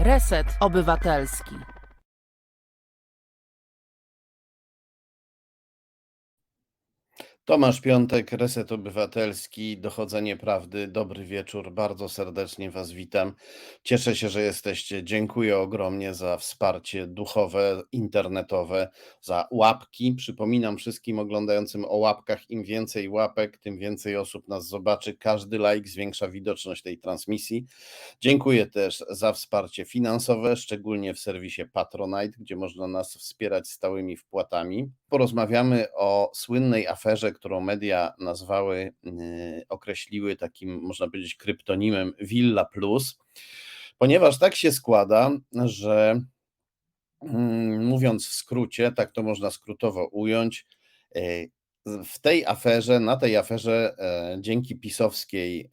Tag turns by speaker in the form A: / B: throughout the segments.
A: Reset Obywatelski.
B: Tomasz Piątek, Reset Obywatelski, Dochodzenie Prawdy. Dobry wieczór, bardzo serdecznie Was witam. Cieszę się, że jesteście. Dziękuję ogromnie za wsparcie duchowe, internetowe, za łapki. Przypominam wszystkim oglądającym o łapkach, im więcej łapek, tym więcej osób nas zobaczy. Każdy like zwiększa widoczność tej transmisji. Dziękuję też za wsparcie finansowe, szczególnie w serwisie Patronite, gdzie można nas wspierać stałymi wpłatami. Porozmawiamy o słynnej aferze, którą media nazwały, yy, określiły takim, można powiedzieć, kryptonimem Villa Plus, ponieważ tak się składa, że mm, mówiąc w skrócie, tak to można skrótowo ująć, yy, w tej aferze, na tej aferze, e, dzięki pisowskiej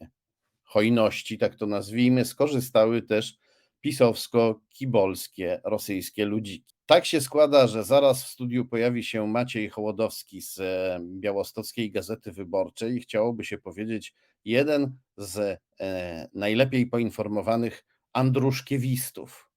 B: hojności, tak to nazwijmy, skorzystały też pisowsko-kibolskie rosyjskie ludziki. Tak się składa, że zaraz w studiu pojawi się Maciej Hołodowski z e, Białostockiej Gazety Wyborczej chciałoby się powiedzieć jeden z e, najlepiej poinformowanych andruszkiewistów.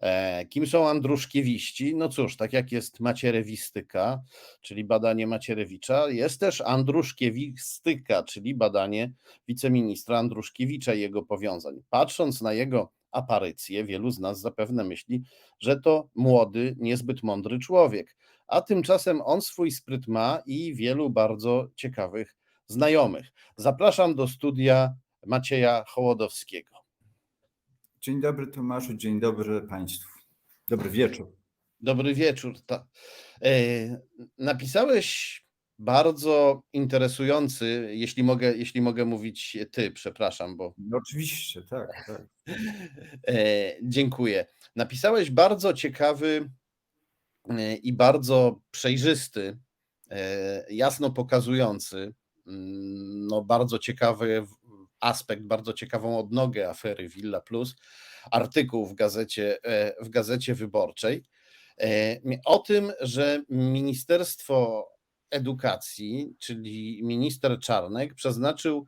B: E, Kim są andruszkiewiści? No cóż, tak jak jest macierewistyka, czyli badanie Macierewicza, jest też andruszkiewistyka, czyli badanie wiceministra Andruszkiewicza i jego powiązań. Patrząc na jego aparycję, wielu z nas zapewne myśli, że to młody, niezbyt mądry człowiek, a tymczasem on swój spryt ma i wielu bardzo ciekawych znajomych. Zapraszam do studia Macieja Hołodowskiego.
C: Dzień dobry Tomaszu, dzień dobry Państwu. Dobry wieczór.
B: Dobry wieczór. Ta- e, Napisałeś bardzo interesujący, jeśli mogę, jeśli mogę mówić ty, przepraszam, bo
C: No oczywiście, tak. tak.
B: E, Dziękuję. Napisałeś bardzo ciekawy e, i bardzo przejrzysty, e, jasno pokazujący, mm, no bardzo ciekawy aspekt, bardzo ciekawą odnogę afery Villa Plus, artykuł w gazecie, w gazecie wyborczej o tym, że Ministerstwo Edukacji, czyli minister Czarnek, przeznaczył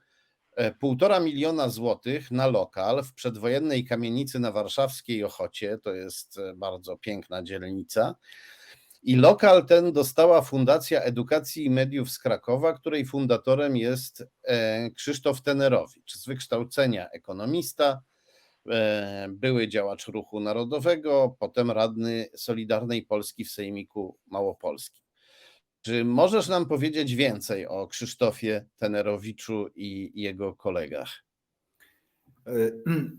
B: e, półtora miliona złotych na lokal w przedwojennej kamienicy na warszawskiej Ochocie. To jest e, bardzo piękna dzielnica. I lokal ten dostała Fundacja Edukacji i Mediów z Krakowa, której fundatorem jest e, Krzysztof Tenerowicz, z wykształcenia ekonomista, były działacz ruchu narodowego, potem radny Solidarnej Polski w Sejmiku Małopolskim. Czy możesz nam powiedzieć więcej o Krzysztofie Tenerowiczu i jego kolegach?
C: E,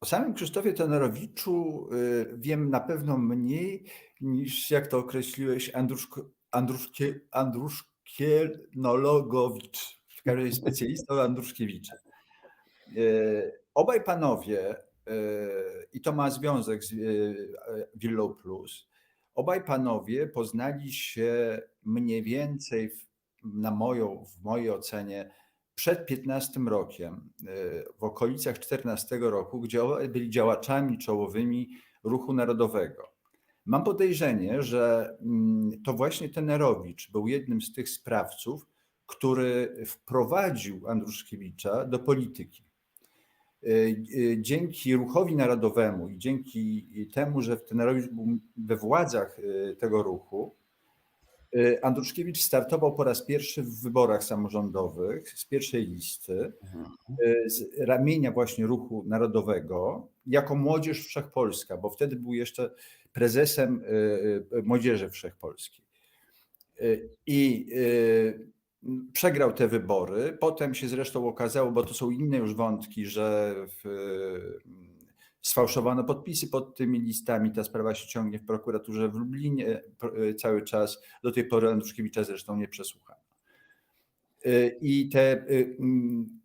C: O samym Krzysztofie Tenerowiczu e, wiem na pewno mniej niż, jak to określiłeś, Andruszko, Andruszkie, Andruszkienologowicz, w razie specjalista Andruszkiewicza. E, Obaj panowie, i to ma związek z Villą Plus, obaj panowie poznali się mniej więcej, w, na moją, w mojej ocenie, przed 15 rokiem, e, w okolicach 14 roku, gdzie byli działaczami czołowymi ruchu narodowego. Mam podejrzenie, że mm, to właśnie Tenerowicz był jednym z tych sprawców, który wprowadził Andruszkiewicza do polityki. E, e, Dzięki ruchowi narodowemu i dzięki temu, że był we władzach e, tego ruchu, Andruszkiewicz startował po raz pierwszy w wyborach samorządowych z pierwszej listy e, z ramienia właśnie ruchu narodowego jako Młodzież Wszechpolska, bo wtedy był jeszcze prezesem Młodzieży Wszechpolskiej. I przegrał te wybory. Potem się zresztą okazało, bo to są inne już wątki, że w, sfałszowano podpisy pod tymi listami. Ta sprawa się ciągnie w prokuraturze w Lublinie pro- cały czas. Do tej pory Andruszkiewicza zresztą nie przesłuchano. Y, I te mm,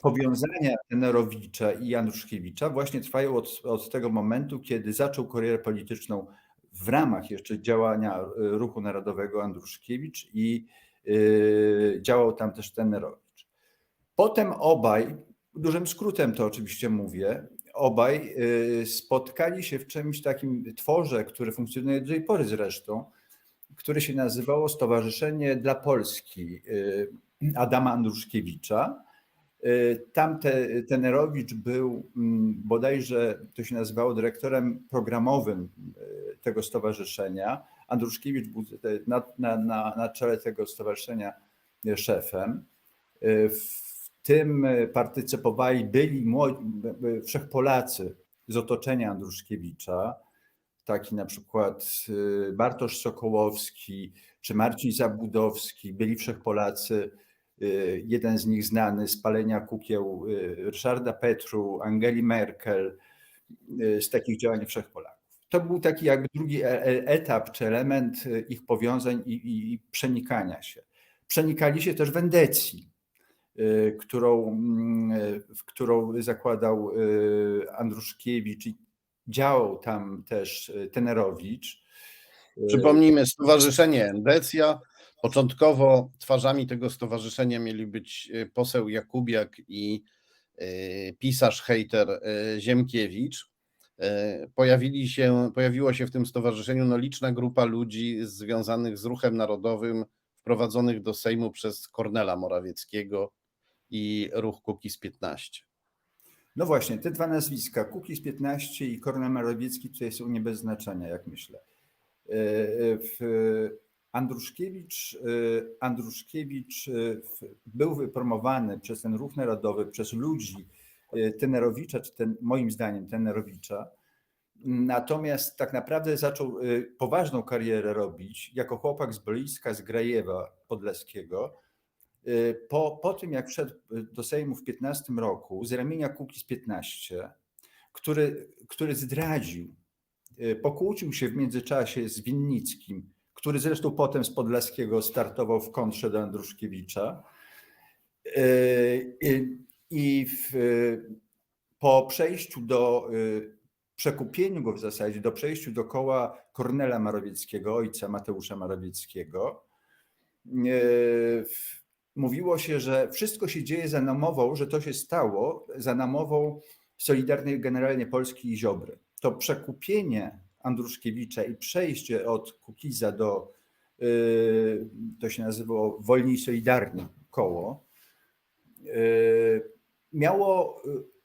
C: powiązania Tenerowicza i Andruszkiewicza właśnie trwają od, od tego momentu, kiedy zaczął karierę polityczną w ramach jeszcze działania Ruchu Narodowego Andruszkiewicz i działał tam też Tenerowicz. Potem obaj, dużym skrótem to oczywiście mówię, obaj y, spotkali się w czymś takim tworze, które funkcjonuje do tej pory zresztą, które się nazywało Stowarzyszenie dla Polski y, Adama Andruszkiewicza. Y, Tam te, Tenerowicz był mm, bodajże, to się nazywało dyrektorem programowym y, tego stowarzyszenia. Andruszkiewicz był na, na, na, na czele tego stowarzyszenia y, szefem. Y, W tym y, partycypowali byli młodzi, wszechpolacy z otoczenia Andruszkiewicza, taki na przykład Bartosz Sokołowski czy Marcin Zabudowski, byli wszechpolacy, jeden z nich znany z palenia kukieł Ryszarda Petru, Angeli Merkel, z takich działań wszechpolaków. To był taki jakby drugi e- e- etap czy element y, ich powiązań i, i, i przenikania się. Przenikali się też w Endecji, mm, w którą zakładał Andruszkiewicz i działał tam też Tenerowicz.
B: Przypomnijmy, Stowarzyszenie Endecja. Początkowo twarzami tego stowarzyszenia mieli być e, poseł Jakubiak i e, pisarz, hejter e, Ziemkiewicz. E, Pojawili się, pojawiło się w tym stowarzyszeniu no, liczna grupa ludzi związanych z ruchem narodowym, wprowadzonych do Sejmu przez Kornela Morawieckiego i ruch Kukiz 15.
C: No właśnie, te dwa nazwiska, Kukiz 15 i Kornel Morawiecki tutaj są nie bez znaczenia, jak myślę. E, e, w- Andruszkiewicz, Andruszkiewicz był wypromowany przez ten ruch narodowy, przez ludzi Tenerowicza, czy ten, moim zdaniem Tenerowicza. Natomiast tak naprawdę zaczął e, poważną karierę robić jako chłopak z boiska z Grajewa Podleskiego. Y, Po, po tym, jak wszedł do Sejmu w 15 roku z ramienia Kukiz 15, który, który zdradził, y, pokłócił się w międzyczasie z Winnickim, który zresztą potem z Podlaskiego startował w kontrze do Andruszkiewicza. Y, y, I w, po przejściu do, y, przekupieniu go w zasadzie, do przejściu do koła Kornela Morawieckiego, ojca Mateusza Morawieckiego, y, mówiło się, że wszystko się dzieje za namową, że to się stało za namową Solidarnej Generalnie Polski i Ziobry. To przekupienie Andruszkiewicza i przejście od Kukiza do, y, to się nazywało Wolni i Solidarni koło, y, miało y,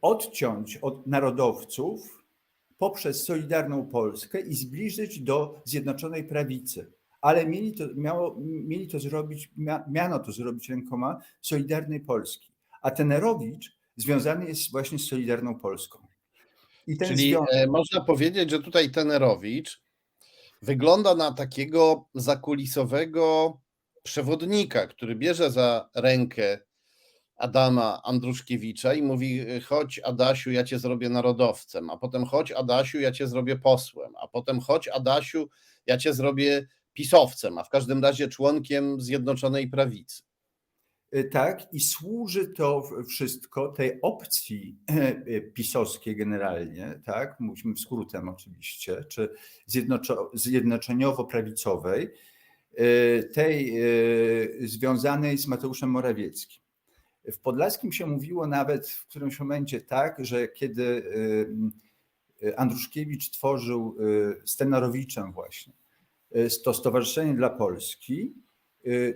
C: odciąć od narodowców poprzez Solidarną Polskę i zbliżyć do Zjednoczonej Prawicy. Ale mieli to, miało, mieli to zrobić, mia, miano to zrobić rękoma Solidarnej Polski. A Tenerowicz związany jest właśnie z Solidarną Polską. I ten
B: Czyli
C: związek,
B: e, można powiedzieć, że tutaj Tenerowicz wygląda na takiego zakulisowego przewodnika, który bierze za rękę Adama Andruszkiewicza i mówi: Chodź, Adasiu, ja cię zrobię narodowcem, a potem chodź, Adasiu, ja cię zrobię posłem, a potem chodź, Adasiu, ja cię zrobię pisowcem, a w każdym razie członkiem Zjednoczonej Prawicy.
C: Y, Tak, i służy to w- wszystko tej opcji y, pisowskiej generalnie, tak, mówimy skrótem oczywiście, czy zjednoczo, zjednoczeniowo-prawicowej, tej y, związanej z Mateuszem Morawieckim. W Podlaskim się mówiło nawet w którymś momencie tak, że kiedy y, Andruszkiewicz tworzył z właśnie to Stowarzyszenie dla Polski,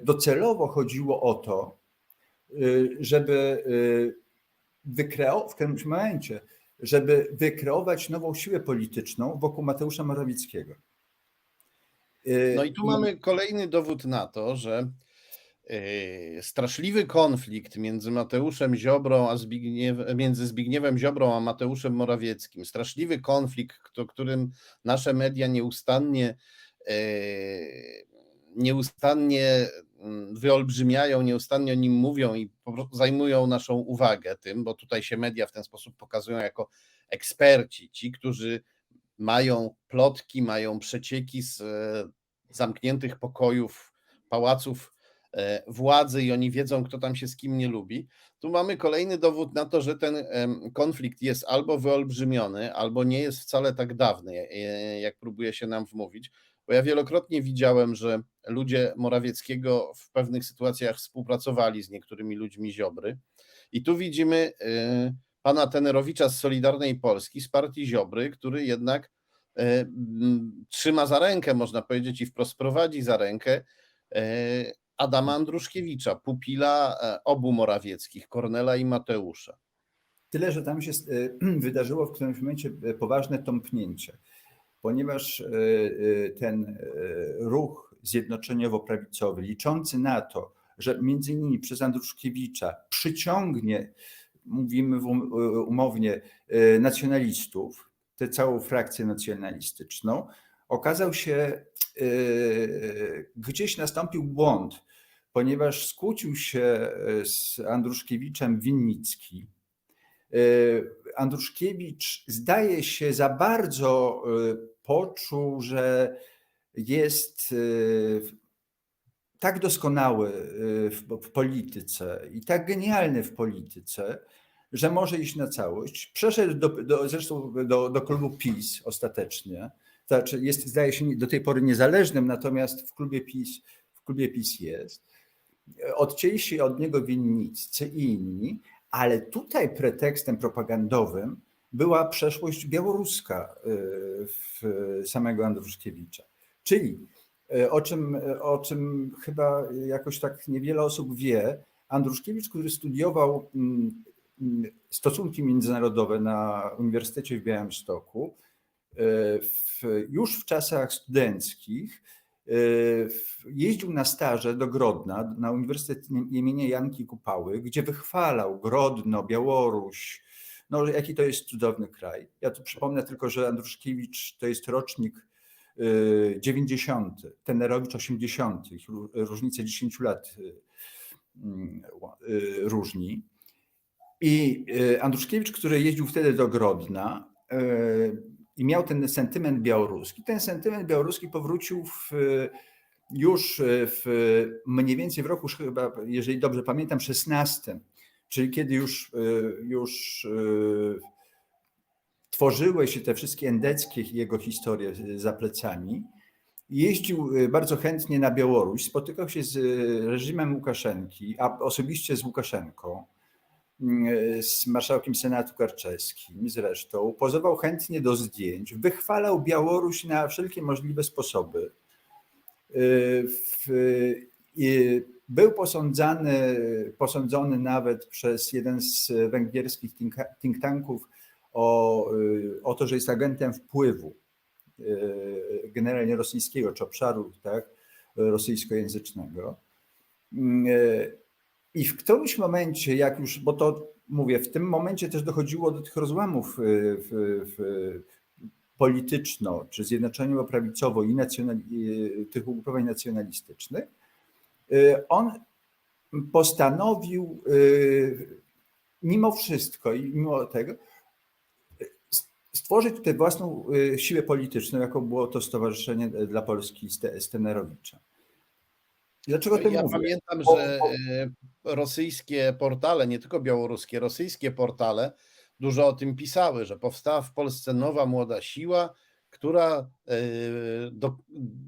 C: docelowo chodziło o to, żeby w którymś momencie, żeby wykreować nową siłę polityczną wokół Mateusza Morawieckiego. Y,
B: No i tu mamy kolejny dowód na to, że yy, straszliwy konflikt między Mateuszem Ziobrą, a Zbigniew, między Zbigniewem Ziobrą a Mateuszem Morawieckim, straszliwy konflikt, kto- którym nasze media nieustannie yy, nieustannie mm, wyolbrzymiają, nieustannie o nim mówią i po prostu zajmują naszą uwagę tym, bo tutaj się media w ten sposób pokazują jako eksperci, ci, którzy mają plotki, mają przecieki z e, zamkniętych pokojów, pałaców e, władzy i oni wiedzą, kto tam się z kim nie lubi. Tu mamy kolejny dowód na to, że ten konflikt jest albo wyolbrzymiony, albo nie jest wcale tak dawny, e, jak próbuje się nam wmówić. Bo ja wielokrotnie widziałem, że ludzie Morawieckiego w pewnych sytuacjach współpracowali z niektórymi ludźmi Ziobry. I tu widzimy pana Tenerowicza z Solidarnej Polski, z partii Ziobry, który jednak e, trzyma za rękę, można powiedzieć, i wprost prowadzi za rękę e, Adama Andruszkiewicza, pupila e, obu Morawieckich, Kornela i Mateusza.
C: Tyle, że tam się wydarzyło w którymś momencie poważne tąpnięcie, ponieważ ten ruch zjednoczeniowo-prawicowy, liczący na to, że między innymi przez Andruszkiewicza przyciągnie, mówimy um- umownie, e, nacjonalistów, tę całą frakcję nacjonalistyczną, okazał się, e, gdzieś nastąpił błąd, ponieważ skłócił się e, z Andruszkiewiczem Winnicki, E, Andruszkiewicz zdaje się za bardzo e, poczuł, że jest e, tak doskonały e, w, w polityce i tak genialny w polityce, że może iść na całość. Przeszedł do, do, zresztą do, do klubu PiS ostatecznie. Znaczy jest, zdaje się, do tej pory niezależnym, natomiast w klubie PiS, w klubie PiS jest. Odcięli się od niego winniccy i inni, ale tutaj pretekstem propagandowym była przeszłość białoruska y, w samego Andruszkiewicza. Czyli y, o czym, o czym chyba jakoś tak niewiele osób wie, Andruszkiewicz, który studiował mm, mm, stosunki międzynarodowe na Uniwersytecie w Białymstoku, y, w, już w czasach studenckich jeździł na staże do Grodna, na Uniwersytet imienia Janki Kupały, gdzie wychwalał Grodno, Białoruś, no jaki to jest cudowny kraj. Ja tu przypomnę tylko, że Andruszkiewicz to jest rocznik 90, Tenerowicz 80, ich ró- różnice 10 lat y, y, różni. I y, Andruszkiewicz, który jeździł wtedy do Grodna y, i miał ten sentyment białoruski, ten sentyment białoruski powrócił w, już w mniej więcej w roku, chyba, jeżeli dobrze pamiętam, 16, czyli kiedy już, y, już y, tworzyły się te wszystkie endeckie jego historie za plecami. Jeździł y, bardzo chętnie na Białoruś, spotykał się z y, reżimem Łukaszenki, a osobiście z Łukaszenką, y, z marszałkiem Senatu Karczewskim zresztą. Pozował chętnie do zdjęć, wychwalał Białoruś na wszelkie możliwe sposoby. Był posądzany, posądzony nawet przez jeden z węgierskich think tanków o, y, o to, że jest agentem wpływu y, generalnie rosyjskiego czy obszaru tak, rosyjskojęzycznego. Y, I w którymś momencie, jak już, bo to mówię, w tym momencie też dochodziło do tych rozłamów w, w, polityczno, czy zjednoczeniowo-prawicowo i tych ugrupowań nacjonalistycznych, on postanowił mimo wszystko i mimo tego stworzyć tutaj własną y, siłę polityczną, jaką było to Stowarzyszenie dla Polski Ste- Stenerowicza. Dlaczego
B: Ja
C: mówię?
B: pamiętam,
C: Bo-
B: że
C: bo-
B: e, rosyjskie portale, nie tylko białoruskie, rosyjskie portale dużo o tym pisały, że powstała w Polsce nowa młoda siła, która e, do,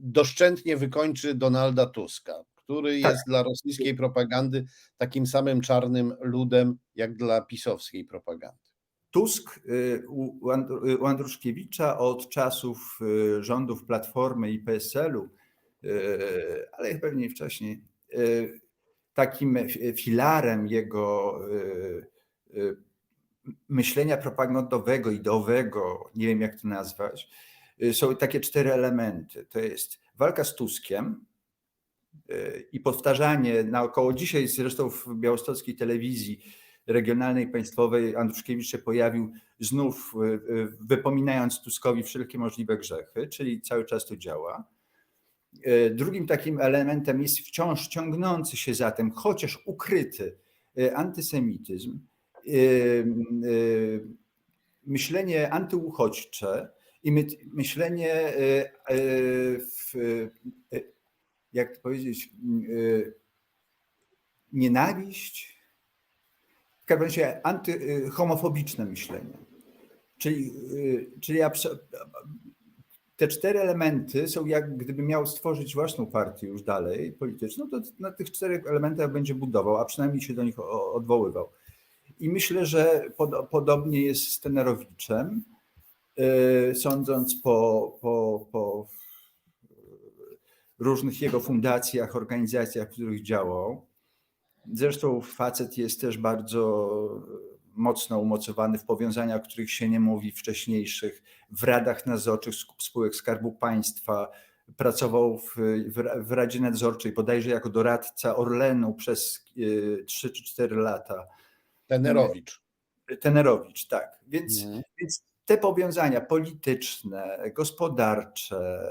B: doszczętnie wykończy Donalda Tuska, który
C: Tak.
B: jest dla rosyjskiej propagandy takim samym czarnym ludem, jak dla pisowskiej propagandy.
C: Tusk y, y, u Andruszkiewicza od czasów y, rządów Platformy i PSL-u, ale pewnie wcześniej, takim fi- filarem jego myślenia propagandowego, ideowego, nie wiem jak to nazwać, są takie cztery elementy. To jest walka z Tuskiem i powtarzanie naokoło. Dzisiaj zresztą w białostockiej telewizji regionalnej, państwowej Andruszkiewicz się pojawił znów y, y, wypominając Tuskowi wszelkie możliwe grzechy, czyli cały czas to działa. Y, Drugim takim elementem jest wciąż ciągnący się za tym, chociaż ukryty antysemityzm, myślenie antyuchodźcze i my- myślenie, w, jak to powiedzieć, nienawiść, w każdym razie antyhomofobiczne myślenie. Czyli, y, czyli te cztery elementy są jak gdyby miał stworzyć własną partię już dalej polityczną, to na tych czterech elementach będzie budował, a przynajmniej się do nich odwoływał. I myślę, że pod, podobnie jest z Tenerowiczem, y, sądząc po, po, po różnych jego fundacjach, organizacjach, w których działał. Zresztą facet jest też bardzo mocno umocowany w powiązaniach, o których się nie mówi wcześniejszych, w radach nadzorczych spółek Skarbu Państwa. Pracował w, w, w Radzie Nadzorczej, bodajże jako doradca Orlenu przez y, 3 czy 4 lata.
B: Tenerowicz.
C: Tenerowicz, tak. Więc,
B: Mhm.
C: więc te powiązania polityczne, gospodarcze,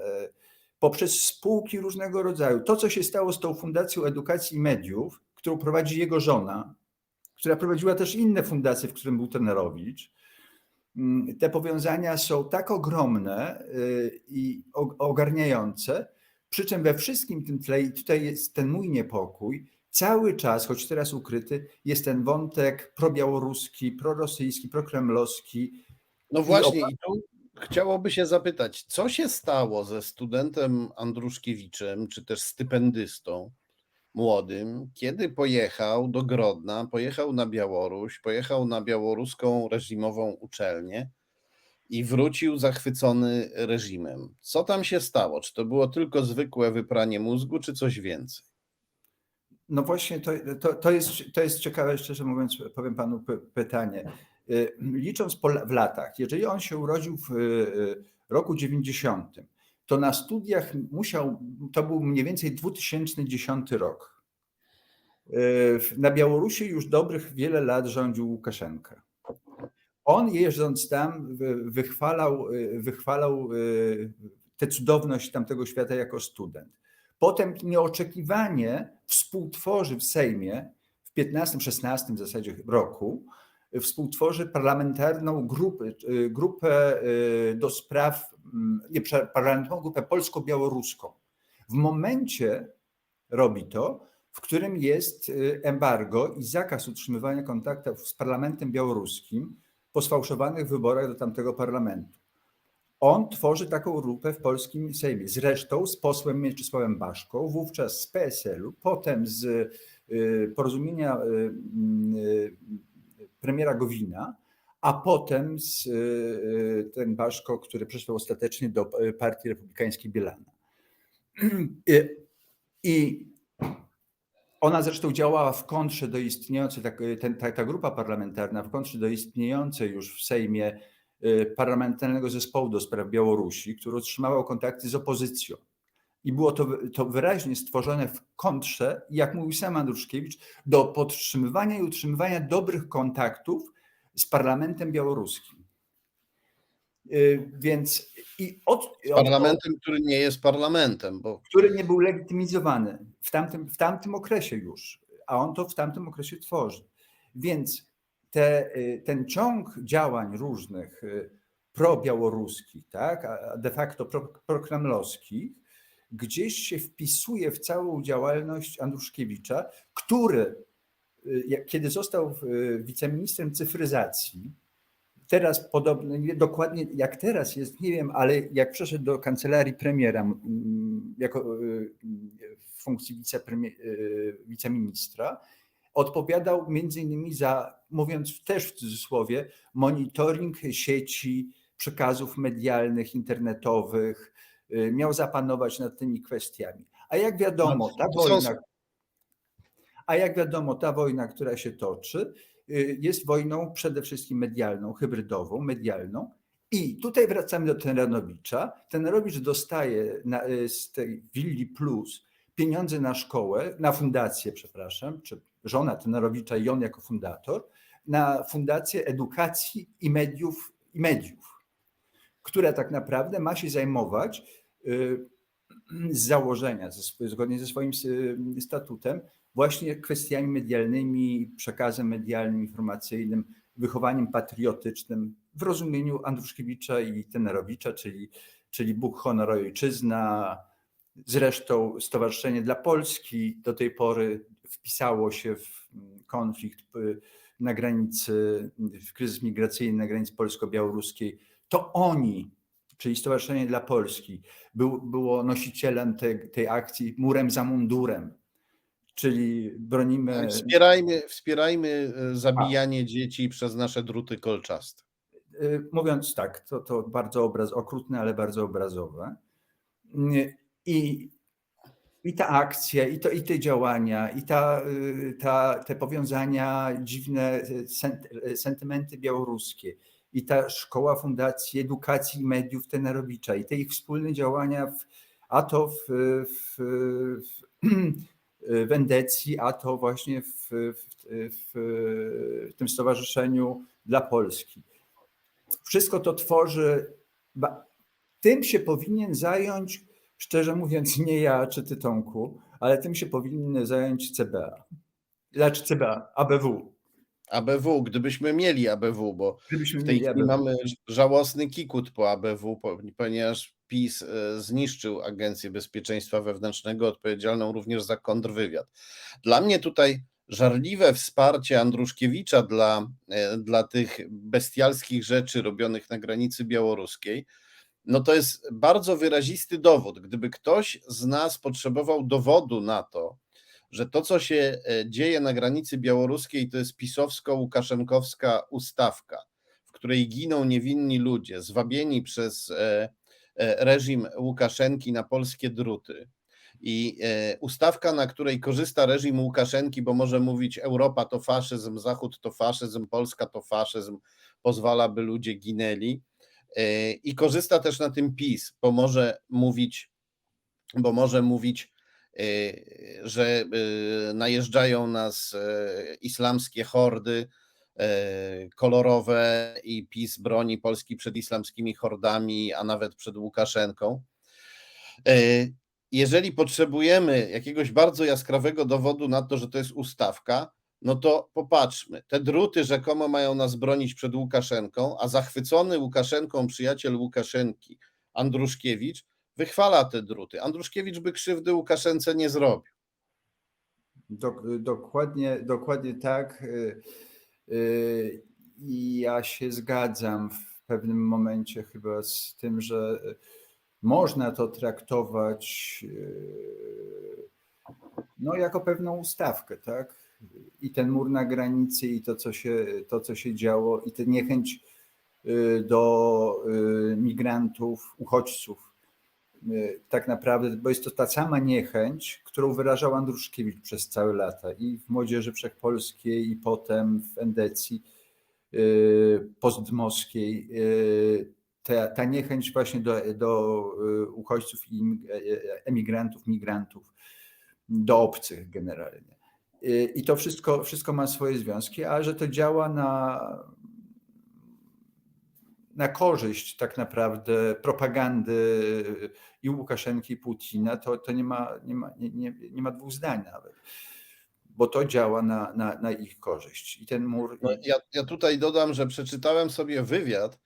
C: poprzez spółki różnego rodzaju, to co się stało z tą Fundacją Edukacji i Mediów, którą prowadzi jego żona, która prowadziła też inne fundacje, w którym był Tenerowicz, mm, te powiązania są tak ogromne y, i ogarniające, przy czym we wszystkim tym tle, i tutaj jest ten mój niepokój, cały czas, choć teraz ukryty, jest ten wątek probiałoruski, prorosyjski, prokremlowski.
B: No właśnie, i tu chciałoby się zapytać, co się stało ze studentem Andruszkiewiczem, czy też stypendystą młodym, kiedy pojechał do Grodna, pojechał na Białoruś, pojechał na białoruską reżimową uczelnię i wrócił zachwycony reżimem. Co tam się stało? Czy to było tylko zwykłe wypranie mózgu, czy coś więcej?
C: No właśnie, to, to, to, jest, to jest ciekawe, szczerze mówiąc, powiem panu py- pytanie. Y, Licząc w latach, jeżeli on się urodził w y, roku 90, to na studiach musiał, to był mniej więcej 2010 rok. Na Białorusi już dobrych wiele lat rządził Łukaszenka. On jeżdżąc tam wy- wychwalał, wychwalał y, tę cudowność tamtego świata jako student. Potem nieoczekiwanie współtworzy w Sejmie w 15-16 w zasadzie roku, y, współtworzy parlamentarną grupę, y, grupę y, do spraw, nie, prze- parlamentarną grupę polsko-białoruską. W momencie robi to, w którym jest y, embargo i zakaz utrzymywania kontaktów z parlamentem białoruskim po sfałszowanych wyborach do tamtego parlamentu. On tworzy taką grupę w polskim Sejmie. Zresztą z posłem Mieczysławem Baszką, wówczas z PSL-u, potem z y, porozumienia y, y, premiera Gowina, a potem z y, ten Baszko, który przeszedł ostatecznie do y, Partii Republikańskiej Bielana. Y, I ona zresztą działała w kontrze do istniejącej, tak, ta, ta grupa parlamentarna w kontrze do istniejącej już w Sejmie y, parlamentarnego zespołu do spraw Białorusi, który utrzymywał kontakty z opozycją. I było to, to wyraźnie stworzone w kontrze, jak mówił sam Andruszkiewicz, do podtrzymywania i utrzymywania dobrych kontaktów z parlamentem białoruskim. Y, Więc i od,
B: Z parlamentem, który nie jest parlamentem, bo
C: który nie był legitymizowany w tamtym, w tamtym okresie już, a on to w tamtym okresie tworzy. Więc te, y, ten ciąg działań różnych y, probiałoruskich, tak, a de facto pro, prokremlowskich, gdzieś się wpisuje w całą działalność Andruszkiewicza, który, kiedy został y, wiceministrem cyfryzacji, teraz podobno, nie dokładnie jak teraz jest, nie wiem, ale jak przeszedł do kancelarii premiera jako y, w funkcji y, wiceministra, odpowiadał między innymi za, mówiąc też w cudzysłowie, monitoring sieci przekazów medialnych, internetowych, y, miał zapanować nad tymi kwestiami. A jak wiadomo, ta
B: To są-
C: wojna, a jak wiadomo, ta wojna, która się toczy, y, jest wojną przede wszystkim medialną, hybrydową, medialną. I tutaj wracamy do Tenerowicza. Tenerowicz dostaje na, y, z tej Willi Plus pieniądze na szkołę, na fundację, przepraszam, czy żona Tenerowicza i on jako fundator, na fundację edukacji i mediów, i mediów która tak naprawdę ma się zajmować y, z założenia, zgodnie ze swoim statutem, właśnie kwestiami medialnymi, przekazem medialnym, informacyjnym, wychowaniem patriotycznym w rozumieniu Andruszkiewicza i Tenerowicza, czyli, czyli Bóg, honor, ojczyzna. Zresztą Stowarzyszenie dla Polski do tej pory wpisało się w konflikt y, na granicy, w kryzys migracyjny na granicy polsko-białoruskiej. To oni, czyli Stowarzyszenie dla Polski, był, było nosicielem tej, tej akcji murem za mundurem, czyli bronimy.
B: wspierajmy, wspierajmy e, zabijanie dzieci przez nasze druty kolczaste.
C: Y, Mówiąc tak, to, to bardzo obraz, okrutne, ale bardzo obrazowe. I i ta akcja, i, to, i te działania, i ta, y, ta, te powiązania, dziwne sent, sentymenty białoruskie, i ta szkoła Fundacji Edukacji i Mediów Tenarowicza, i te ich wspólne działania, w, a to w, w, w, w Endecji, a to właśnie w, w, w, w tym Stowarzyszeniu dla Polski. Wszystko to tworzy, tym się powinien zająć, szczerze mówiąc, nie ja czy ty Tomku, ale tym się powinny zająć CBA. Znaczy CBA, ABW.
B: ABW, gdybyśmy mieli ABW, bo
C: Gdybyśmy
B: w tej chwili
C: ABW.
B: mamy żałosny kikut po ABW, po- ponieważ PiS e, zniszczył Agencję Bezpieczeństwa Wewnętrznego, odpowiedzialną również za kontrwywiad. Dla mnie tutaj żarliwe wsparcie Andruszkiewicza dla, e, dla tych bestialskich rzeczy robionych na granicy białoruskiej, no to jest bardzo wyrazisty dowód. Gdyby ktoś z nas potrzebował dowodu na to, że to, co się e, dzieje na granicy białoruskiej, to jest pisowsko-łukaszenkowska ustawka, w której giną niewinni ludzie, zwabieni przez e, e, reżim Łukaszenki na polskie druty. I ustawka, na której korzysta reżim Łukaszenki, bo może mówić Europa to faszyzm, Zachód to faszyzm, Polska to faszyzm, pozwala, by ludzie ginęli. I korzysta też na tym PiS, bo może mówić, bo może mówić, że e, najeżdżają nas e, islamskie hordy e, kolorowe i PiS broni Polski przed islamskimi hordami, a nawet przed Łukaszenką. E, Jeżeli potrzebujemy jakiegoś bardzo jaskrawego dowodu na to, że to jest ustawka, no to popatrzmy. Te druty rzekomo mają nas bronić przed Łukaszenką, a zachwycony Łukaszenką przyjaciel Łukaszenki, Andruszkiewicz, wychwala te druty. Andruszkiewicz by krzywdy Łukaszence nie zrobił.
C: Dok- dokładnie, dokładnie tak. Y, y, I ja się zgadzam w pewnym momencie chyba z tym, że można to traktować y, no, jako pewną ustawkę, tak? I ten mur na granicy, i to, co się, to, co się działo, i tę niechęć do migrantów, uchodźców. Y, Tak naprawdę, bo jest to ta sama niechęć, którą wyrażał Andruszkiewicz przez całe lata i w Młodzieży Wszechpolskiej, i potem w Endecji y, postdmowskiej. y, Ta, ta niechęć właśnie do, do uchodźców i imig- e- emigrantów, migrantów, do obcych generalnie. I to wszystko, wszystko ma swoje związki, a że to działa na, na korzyść tak naprawdę propagandy i Łukaszenki, i Putina, to, to nie, ma, nie, ma, nie, nie, ma dwóch zdań nawet, bo to działa na, na, na ich korzyść. I ten mur.
B: No, ja, ja tutaj dodam, że przeczytałem sobie wywiad,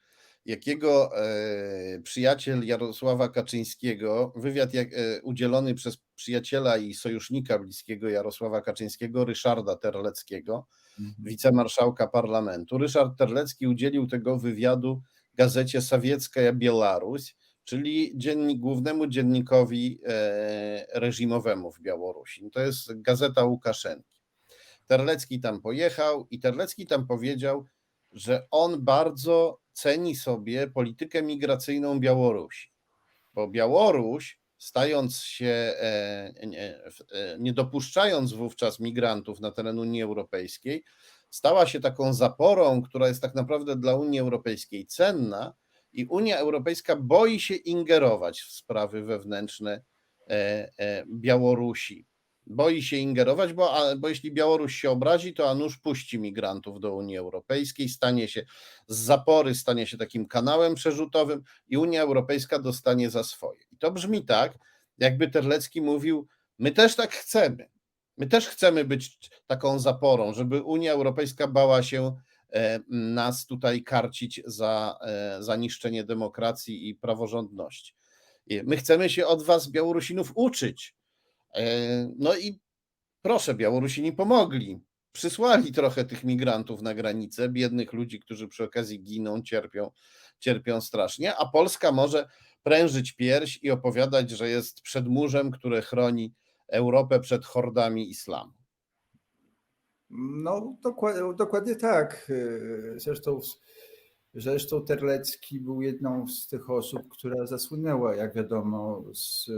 B: jakiego e, przyjaciel Jarosława Kaczyńskiego, wywiad jak, e, udzielony przez przyjaciela i sojusznika bliskiego Jarosława Kaczyńskiego, Ryszarda Terleckiego, wicemarszałka parlamentu. Ryszard Terlecki udzielił tego wywiadu gazecie Sawiecka Bielaruś, czyli dziennik, głównemu dziennikowi e, reżimowemu w Białorusi. To jest gazeta Łukaszenki. Terlecki tam pojechał i Terlecki tam powiedział, że on bardzo ceni sobie politykę migracyjną Białorusi, bo Białoruś, stając się, e, e, nie dopuszczając wówczas migrantów na teren Unii Europejskiej, stała się taką zaporą, która jest tak naprawdę dla Unii Europejskiej cenna i Unia Europejska boi się ingerować w sprawy wewnętrzne e, e, Białorusi. Boi się ingerować, bo, bo jeśli Białoruś się obrazi, to a nuż puści migrantów do Unii Europejskiej, stanie się z zapory, stanie się takim kanałem przerzutowym i Unia Europejska dostanie za swoje. I to brzmi tak, jakby Terlecki mówił: My też tak chcemy. My też chcemy być taką zaporą, żeby Unia Europejska bała się e, nas tutaj karcić za, e, za niszczenie demokracji i praworządności. My chcemy się od was, Białorusinów, uczyć. E, No i proszę, Białorusini pomogli. Przysłali trochę tych migrantów na granicę, biednych ludzi, którzy przy okazji giną, cierpią, cierpią strasznie, a Polska może prężyć pierś i opowiadać, że jest przedmurzem, które chroni Europę przed hordami islamu.
C: No, dokładnie, dokładnie tak. Zresztą, zresztą Terlecki był jedną z tych osób, która zasłynęła, jak wiadomo, z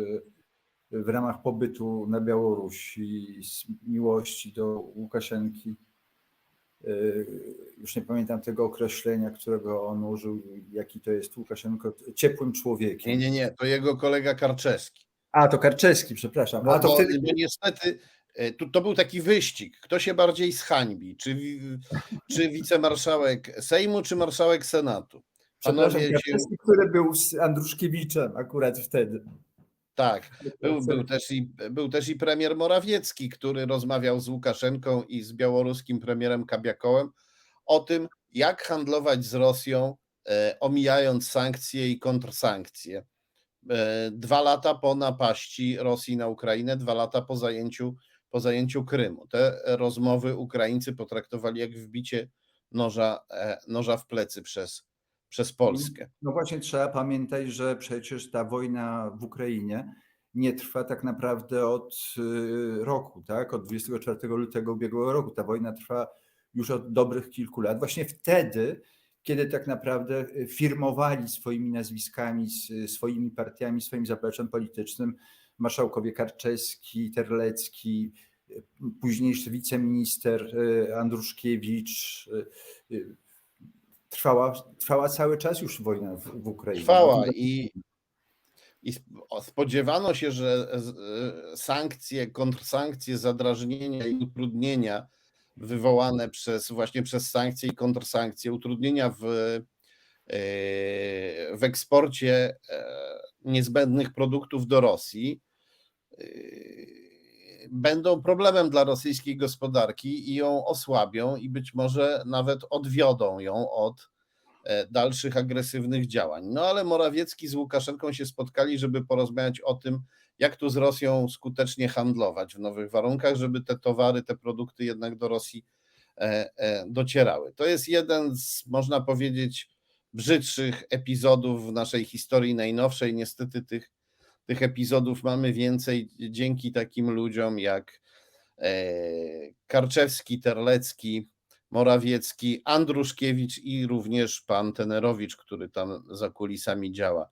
C: w ramach pobytu na Białorusi, z miłości do Łukaszenki. Już nie pamiętam tego określenia, którego on użył, jaki to jest Łukaszenko, ciepłym człowiekiem.
B: Nie, nie, nie, to jego kolega Karczewski.
C: A, to Karczewski, przepraszam.
B: Bo,
C: A to
B: bo,
C: wtedy
B: bo niestety e, tu, to był taki wyścig. Kto się bardziej zhańbi? Czy, czy wicemarszałek Sejmu, czy marszałek Senatu? Panowie się,
C: Karczewski, który był z Andruszkiewiczem akurat wtedy.
B: tak, był, był, też i, był też i premier Morawiecki, który rozmawiał z Łukaszenką i z białoruskim premierem Kabiakołem o tym, jak handlować z Rosją, e, omijając sankcje i kontrsankcje. E, Dwa lata po napaści Rosji na Ukrainę, dwa lata po zajęciu, po zajęciu Krymu. Te rozmowy Ukraińcy potraktowali jak wbicie noża, e, noża w plecy przez, przez Polskę.
C: No właśnie trzeba pamiętać, że przecież ta wojna w Ukrainie nie trwa tak naprawdę od y, roku, tak? Od 24 lutego ubiegłego roku. Ta wojna trwa już od dobrych kilku lat. Właśnie wtedy, kiedy tak naprawdę y, firmowali swoimi nazwiskami, swoimi partiami, swoim zapleczem politycznym marszałkowie Karczewski, Terlecki, y, późniejszy wiceminister y, Andruszkiewicz. Trwała, trwała cały czas już wojna w, w Ukrainie.
B: Trwała i, i o, spodziewano się, że sankcje, kontrsankcje, zadrażnienia i utrudnienia wywołane przez właśnie przez sankcje i kontrsankcje, utrudnienia w, e, w eksporcie e, niezbędnych produktów do Rosji e, będą problemem dla rosyjskiej gospodarki i ją osłabią i być może nawet odwiodą ją od dalszych agresywnych działań. No ale Morawiecki z Łukaszenką się spotkali, żeby porozmawiać o tym, jak tu z Rosją skutecznie handlować w nowych warunkach, żeby te towary, te produkty jednak do Rosji e, e, docierały. To jest jeden z, można powiedzieć, brzydszych epizodów w naszej historii najnowszej. Niestety tych, tych epizodów mamy więcej dzięki takim ludziom jak e, Karczewski, Terlecki, Morawiecki, Andruszkiewicz i również pan Tenerowicz, który tam za kulisami działa.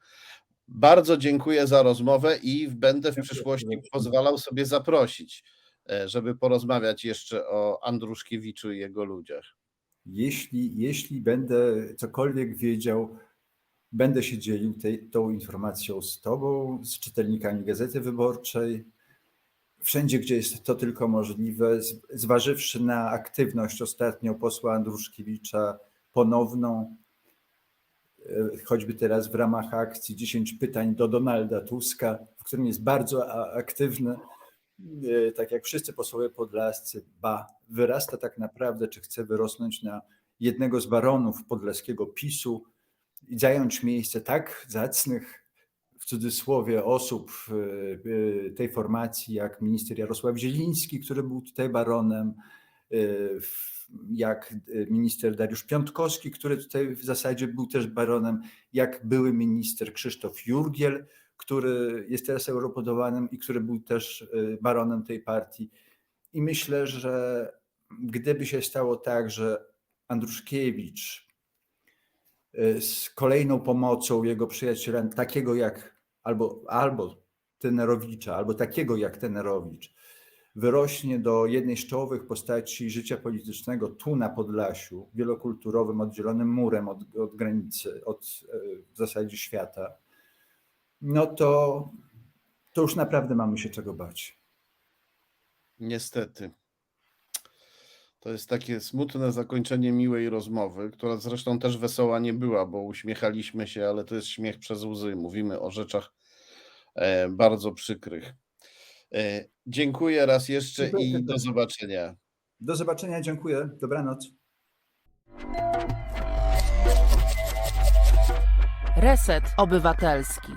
B: Bardzo dziękuję za rozmowę i będę w przyszłości pozwalał sobie zaprosić, e, żeby porozmawiać jeszcze o Andruszkiewiczu i jego ludziach.
C: Jeśli, jeśli będę cokolwiek wiedział, będę się dzielił tej, tą informacją z Tobą, z czytelnikami Gazety Wyborczej, wszędzie, gdzie jest to tylko możliwe, zważywszy na aktywność ostatnio posła Andruszkiewicza ponowną, choćby teraz w ramach akcji 10 pytań do Donalda Tuska, w którym jest bardzo aktywny, e, tak jak wszyscy posłowie podlascy, ba, wyrasta tak naprawdę, czy chce wyrosnąć na jednego z baronów podlaskiego PiSu i zająć miejsce tak zacnych, w cudzysłowie, osób e, e, tej formacji, jak minister Jarosław Zieliński, który był tutaj baronem, e, w- jak e, minister Dariusz Piątkowski, który tutaj w zasadzie był też baronem, jak były minister Krzysztof Jurgiel, który jest teraz europodowanym i który był też e, baronem tej partii. I myślę, że gdyby się stało tak, że Andruszkiewicz y, z kolejną pomocą jego przyjaciela, takiego jak albo, albo Tenerowicza, albo takiego jak Tenerowicz, wyrośnie do jednej z czołowych postaci życia politycznego tu na Podlasiu, wielokulturowym, oddzielonym murem od, od granicy, od y, w zasadzie świata, no to, to już naprawdę mamy się czego bać.
B: Niestety. To jest takie smutne zakończenie miłej rozmowy, która zresztą też wesoła nie była, bo uśmiechaliśmy się, ale to jest śmiech przez łzy. Mówimy o rzeczach e, bardzo przykrych. E, dziękuję raz jeszcze i do zobaczenia.
C: Do zobaczenia, dziękuję, dobranoc.
A: Reset Obywatelski.